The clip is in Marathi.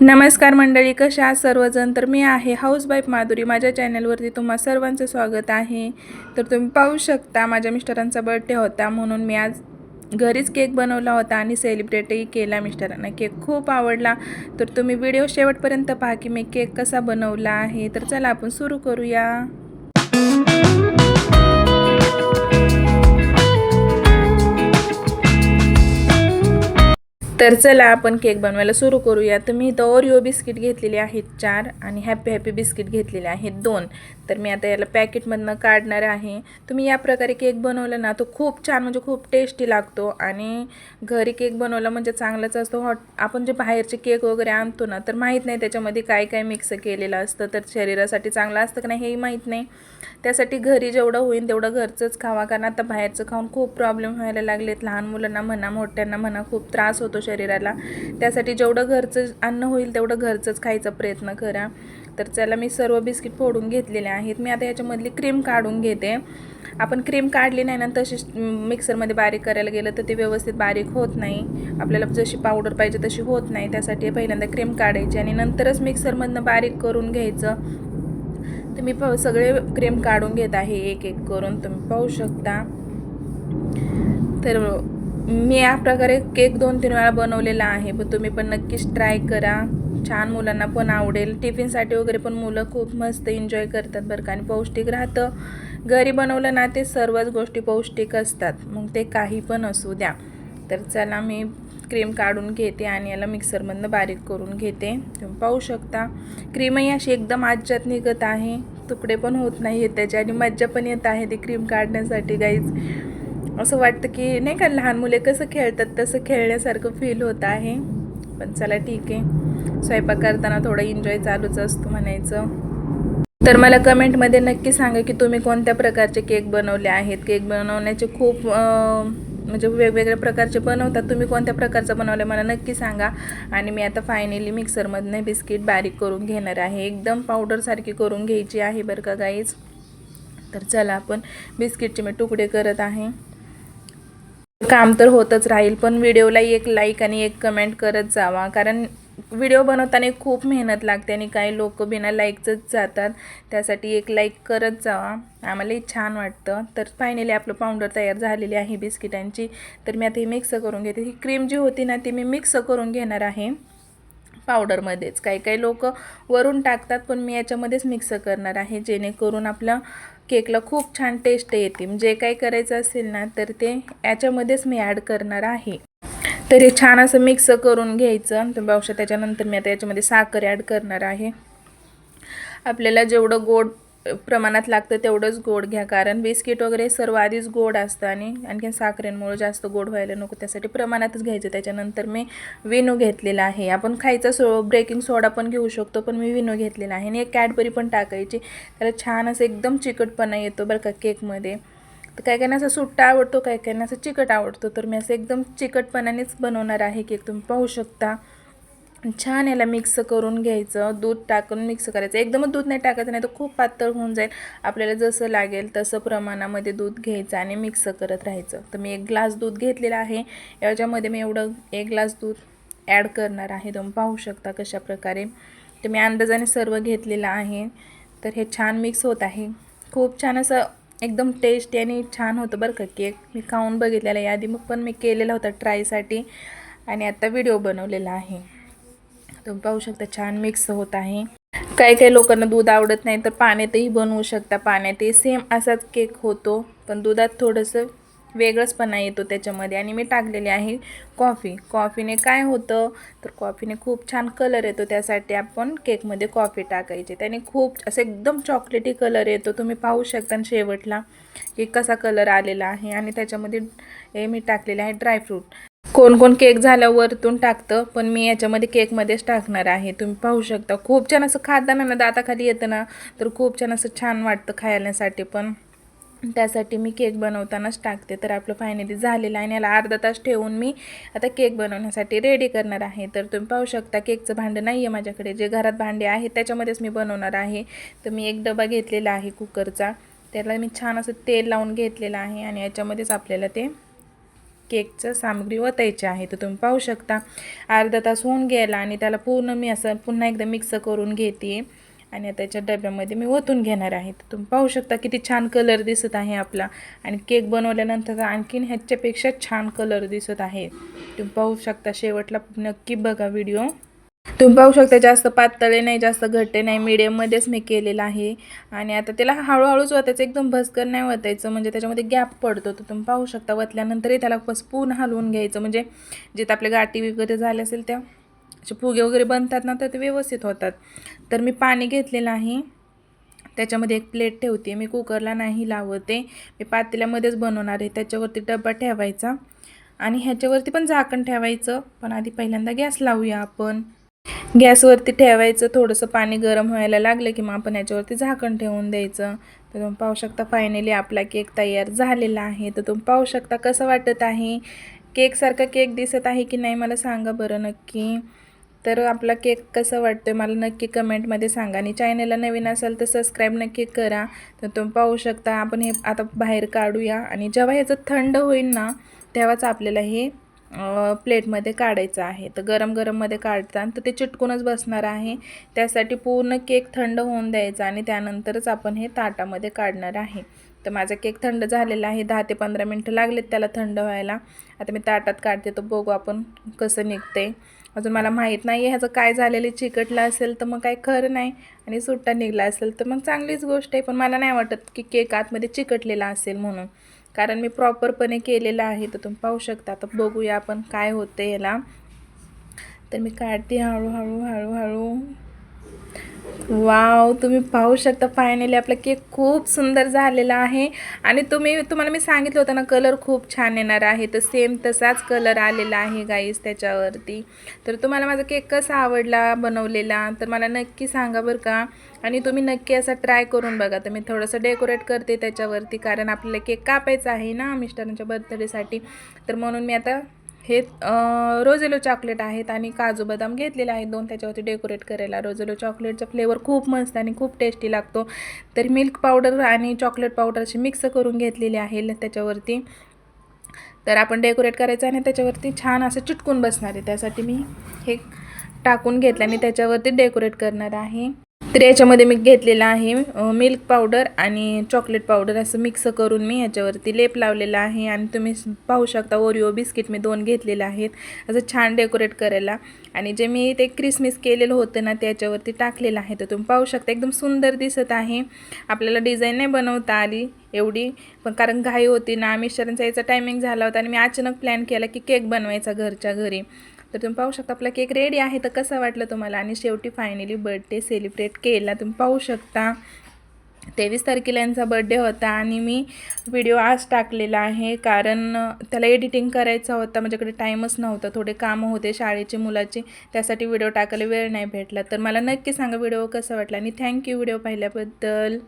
नमस्कार मंडळी कशा सर्वजण? तर मी आहे हाऊसवाईफ माधुरी. माझ्या चॅनलवरती तुम्हा सर्वांचं स्वागत आहे. तर तुम्ही पाहू शकता माझ्या मिस्टरांचा बर्थडे होता म्हणून मी आज घरीच केक बनवला होता आणि सेलिब्रेटही केला मिस्टरांना केक खूप आवडला. तर तुम्ही व्हिडिओ शेवटपर्यंत पहा की मी केक कसा बनवला आहे. तर चला आपण सुरू करूया. तर चला आपण केक बनवायला सुरू करूया. तर मी इथं ओरिओ बिस्किट घेतलेले आहेत चार आणि हॅपी हॅपी बिस्किट घेतलेले आहेत दोन. तर मी आता याला पॅकेटमधनं काढणार आहे. तुम्ही या प्रकारे केक बनवला ना तो खूप छान म्हणजे खूप टेस्टी लागतो आणि घरी केक बनवला म्हणजे चांगलाच असतो. हॉट आपण जे बाहेरचे केक वगैरे आणतो ना तर माहीत नाही त्याच्यामध्ये काय काय मिक्स केलेलं असतं. तर शरीरासाठी चांगलं असतं का नाही हेही माहीत नाही. त्यासाठी घरी जेवढं होईल तेवढं घरचंच खावा. कारण आता बाहेरचं खाऊन खूप प्रॉब्लेम व्हायला लागलेत. लहान मुलांना म्हणा मोठ्यांना म्हणा खूप त्रास होतो शरीराला. त्यासाठी जेवढं घरचं अन्न होईल तेवढं घरचंच खायचा प्रयत्न करा. तर त्याला मी सर्व बिस्किट फोडून घेतलेले आहेत. मी आता याच्यामधली क्रीम काढून घेते. आपण क्रीम काढली नाही ना तशी मिक्सरमध्ये बारीक करायला गेलं तर ते व्यवस्थित बारीक होत नाही. आपल्याला जशी पावडर पाहिजे तशी होत नाही. त्यासाठी पहिल्यांदा क्रीम काढायची आणि नंतरच मिक्सरमधनं बारीक करून घ्यायचं. तर मी प सगळे क्रीम काढून घेत आहे एक एक करून. तुम्ही पाहू शकता. तर मी या प्रकारे केक दोन तीन वेळा बनवलेला आहे पण तुम्ही पण नक्कीच ट्राय करा. छान मुलांना पण आवडेल. टिफिनसाठी वगैरे पण मुलं खूप मस्त एन्जॉय करतात बरं का. आणि पौष्टिक राहतं. घरी बनवलं ना ते सर्वच गोष्टी पौष्टिक असतात. मग ते काही पण असू द्या. तर चला मी क्रीम काढून घेते आणि याला मिक्सरमधनं बारीक करून घेते. तुम्ही पाहू शकता. क्रीमही अशी एकदम आज्यात निघत आहे. तुकडे पण होत नाही आहेत त्याच्या आणि मज्जा पण येत आहे ते क्रीम काढण्यासाठी गाईज असं वाटतं की नाही का लहान मुले कसं खेळतात तसं खेळण्यासारखं फील होत आहे. पण चला ठीक आहे. स्वयंपाक करताना थोडं एन्जॉय चालूच असतो म्हणायचं. तर मला कमेंटमध्ये नक्की सांगा की तुम्ही कोणत्या प्रकारचे केक बनवले आहेत? केक बनवण्याचे खूप म्हणजे वेगवेगळ्या प्रकारचे बनवतात तुम्ही कोणत्या प्रकारचं बनवलं मला नक्की सांगा. आणि मी आता फायनली मिक्सरमधनं बिस्किट बारीक करून घेणार आहे. एकदम पावडरसारखी करून घ्यायची आहे बरं का गाईज तर चला आपण बिस्किटचे मी तुकडे करत आहे. काम तर होतच राहील पण व्हिडिओला एक लाईक आणि एक कमेंट करत जावा. कारण व्हिडिओ बनवताना खूप मेहनत लागते आणि काही लोक बिना लाईकचंच जातात. त्यासाठी एक लाईक करत जावा. आम्हालाही छान वाटतं. तर फायनली आपलं पावडर तयार झालेली आहे बिस्किटांची तर मी आता हे मिक्स करून घेते. ही क्रीम जी होती ना ती मी मिक्स करून घेणार आहे. पावडरमध्येच काही काही लोक वरून टाकतात पण मी याच्यामध्येच मिक्स करणार आहे जेणेकरून आपलं केकला खूप छान टेस्ट येते. म्हणजे जे काही करायचं असेल ना तर ते याच्यामध्येच मी ॲड करणार आहे. तर हे छान असं मिक्स करून घ्यायचं. तर बघू त्याच्यानंतर मी आता याच्यामध्ये साखर ॲड करणार आहे. आपल्याला जेवढं गोड प्रमाणात लागतं तेवढंच गोड घ्या. कारण बिस्किट वगैरे सर्व आधीच गोड असतं आणि आणखीन साखरेंमुळे जास्त गोड व्हायला नको. त्यासाठी प्रमाणातच घ्यायचं. त्याच्यानंतर मी विनू घेतलेला आहे. आपण खायचा सो ब्रेकिंग सोडा पण घेऊ शकतो पण मी विनू घेतलेला आहे. आणि एक कॅडबरी पण टाकायची. त्याला छान असं एकदम चिकटपणा येतो बरं का केकमध्ये. तर काही काही असं सुट्टा आवडतो काही काही असं चिकट आवडतो. तर मी असं एकदम चिकटपणानेच बनवणार आहे केक. तुम्ही पाहू शकता. छान याला मिक्स करून घ्यायचं. दूध टाकून मिक्स करायचं. एकदमच दूध नाही टाकायचं नाही तर खूप पातळ होऊन जाईल. आपल्याला जसं लागेल तसं प्रमाणामध्ये दूध घ्यायचं आणि मिक्स करत राहायचं. तर मी एक ग्लास दूध घेतलेला आहे. याच्यामध्ये मी एवढं एक ग्लास दूध ॲड करणार आहे. तुम्ही पाहू शकता कशा प्रकारे. तर मी अंदाजाने सर्व घेतलेलं आहे. तर हे छान मिक्स होत आहे. खूप छान असं एकदम टेस्टी आणि छान होतं बरं का केक मी खाऊन बघितलेला यादी मग पण मी केलेला होता ट्रायसाठी आणि आता व्हिडिओ बनवलेला आहे. तुम्ही पाहू शकता छान मिक्स होत आहे. काही काही लोकांना दूध आवडत नाही तर पाण्यातही बनवू शकता. पाण्यातही सेम असाच केक होतो पण दुधात थोडंसं वेगळंचपणा येतो त्याच्यामध्ये. आणि मी टाकलेली आहे कॉफी कॉफीने काय होतं? तर कॉफीने खूप छान कलर येतो त्यासाठी आपण केकमध्ये कॉफी टाकायची. त्याने खूप असं एकदम चॉकलेटी कलर येतो. तुम्ही पाहू शकता शेवटला की कसा कलर आलेला आहे. आणि त्याच्यामध्ये हे मी टाकलेले आहे ड्रायफ्रूट कोण कोण केक झाल्यावरतून टाकतं पण मी याच्यामध्ये केकमध्येच टाकणार आहे. तुम्ही पाहू शकता. खूप छान असं खाताना ना दाताखाली येतं ना तर खूप छान असं छान वाटतं खायण्यासाठी पण. त्यासाठी मी केक बनवतानाच टाकते. तर आपलं फायनली झालेलं आहे आणि याला अर्धा तास ठेवून मी आता केक बनवण्यासाठी रेडी करणार आहे. तर तुम्ही पाहू शकता केकचं भांडं नाही आहे माझ्याकडे. जे घरात भांडे आहेत त्याच्यामध्येच मी बनवणार आहे. तर मी एक डबा घेतलेला आहे कुकरचा त्याला मी छान असं तेल लावून घेतलेलं आहे आणि याच्यामध्येच आपल्याला ते केकचं सामग्री ओतायची आहे तर तुम्ही पाहू शकता. अर्धा तास होऊन गेला आणि त्याला पूर्ण मी असं पुन्हा एकदा मिक्स करून घेते. आणि त्याच्या डब्यामध्ये मी ओतून घेणार आहे. तर तुम्ही पाहू शकता किती छान कलर दिसत आहे आपला. आणि केक बनवल्यानंतर आणखीन ह्याच्यापेक्षा छान कलर दिसत आहे. तुम्ही पाहू शकता शेवटला. नक्की बघा व्हिडिओ तुम्ही पाहू शकता जास्त पातळे नाही जास्त घट्टे नाही मिडियममध्येच मी केलेलं आहे. आणि आता त्याला हळूहळूच वतायचं एकदम भस्कर नाही वतायचं म्हणजे त्याच्यामध्ये गॅप पडतो. तर तुम्ही पाहू शकता वतल्यानंतरही त्याला बस हलवून घ्यायचं. म्हणजे जिथं आपल्या गाठी वगैरे झाल्या असेल त्या असे फुगे वगैरे बनतात ना तर ते व्यवस्थित होतात. तर मी पाणी घेतलेलं आहे. त्याच्यामध्ये एक प्लेट ठेवते. मी कुकरला नाही लावते. मी पातेल्यामध्येच बनवणार आहे. त्याच्यावरती डबा ठेवायचा. आणि ह्याच्यावरती पण झाकण ठेवायचं. पण आधी पहिल्यांदा गॅस लावूया आपण. गॅसवरती ठेवायचं थोडंसं पाणी गरम व्हायला लागलं की मग आपण याच्यावरती झाकण ठेवून द्यायचं. तर तुम्ही पाहू शकता फायनली आपला केक तयार झालेला आहे. तर तुम्ही पाहू शकता कसं वाटत आहे? केकसारखा केक दिसत आहे की नाही मला सांगा बरं नक्की. तर आपला केक कसं वाटतोय मला नक्की कमेंटमध्ये सांगा. आणि चॅनलला नवीन असेल तर सबस्क्राईब नक्की करा. तर तुम्ही पाहू शकता आपण हे आता बाहेर काढूया. आणि जेव्हा ह्याचं थंड होईल ना तेव्हाच आपल्याला हे प्लेटमध्ये काढायचं आहे. तर गरम गरममध्ये काढताना तर ते चिटकूनच बसणार आहे. त्यासाठी पूर्ण केक थंड होऊन द्यायचा आणि त्यानंतरच आपण हे ताटामध्ये काढणार आहे. तर माझा केक थंड झालेला आहे. दहा ते पंधरा मिनटं लागलेत त्याला थंड व्हायला. आता मी ताटात काढते. तर बघू आपण कसं निघते. अजून मला माहीत नाही आहे ह्याचं काय झालेलं चिकटलं असेल तर मग काय खरं नाही आणि सुट्टा निघला असेल तर मग चांगलीच गोष्ट आहे. पण मला नाही वाटत की केक आतमध्ये चिकटलेला असेल म्हणून. कारण मी प्रॉपरपणे केलेलं आहे तर तुम्ही पाहू शकता. आता बघूया आपण काय होतं याला. तर मी काढते हळूहळू हळूहळू. वाव तुम्ही पाहू शकता फायनली आपला केक खूप सुंदर झालेला आहे. आणि तुम्ही तुम्हाला मी सांगितलं होतं ना कलर खूप छान येणार आहे. तर सेम तसाच कलर आलेला आहे गाईस त्याच्यावरती. तर तुम्हाला माझा केक कसा आवडला बनवलेला तर मला नक्की सांगा बरं का. आणि तुम्ही नक्की असा ट्राय करून बघा. तर मी थोडंसं डेकोरेट करते त्याच्यावरती कारण आपल्याला केक कापायचा आहे ना मिस्टरांच्या बर्थडेसाठी तर म्हणून मी आता हे रोजेलो चॉकलेट आहेत आणि काजू बदाम घेतलेले आहेत. दोन त्याच्यावरती डेकोरेट करायला. रोजेलो चॉकलेटचा फ्लेवर खूप मस्त आणि खूप टेस्टी लागतो. तर मिल्क पावडर आणि चॉकलेट पावडर अशी मिक्स करून घेतलेली आहे त्याच्यावरती. तर आपण डेकोरेट करायचं आणि त्याच्यावरती छान असं चिटकून बसणार आहे. त्यासाठी मी हे टाकून घेतलं आणि त्याच्यावरती डेकोरेट करणार आहे. तर याच्यामध्ये मी घेतलेलं आहे मिल्क पावडर आणि चॉकलेट पावडर असं मिक्स करून मी ह्याच्यावरती लेप लावलेला आहे. आणि तुम्ही पाहू शकता ओरिओ बिस्किट मी दोन घेतलेले आहेत असं छान डेकोरेट करायला. आणि जे मी ते क्रिसमिस केलेलं होतं ना त्याच्यावरती टाकलेलं आहे. तर तुम्ही पाहू शकता एकदम सुंदर दिसत आहे. आपल्याला डिझाईन नाही बनवता आली एवढी पण कारण घाई होती ना मिस्टरांचा यायचा टायमिंग झाला होता आणि मी अचानक प्लॅन केला की केक बनवायचा घरच्या घरी. तर तुम्ही पाहू शकता आपला केक रेडी आहे. तर कसं वाटलं तुम्हाला? आणि शेवटी फायनली बर्थडे सेलिब्रेट केला. तुम्ही पाहू शकता तेवीस तारखेला यांचा बड्डे होता आणि मी व्हिडिओ आज टाकलेला आहे. कारण त्याला एडिटिंग करायचा होता. माझ्याकडे टाईमच नव्हता. थोडे कामं होते शाळेचे मुलाचे. त्यासाठी व्हिडिओ टाकायला वेळ नाही भेटला. तर मला नक्की सांगा व्हिडिओ कसा वाटला? आणि थँक्यू व्हिडिओ पाहिल्याबद्दल.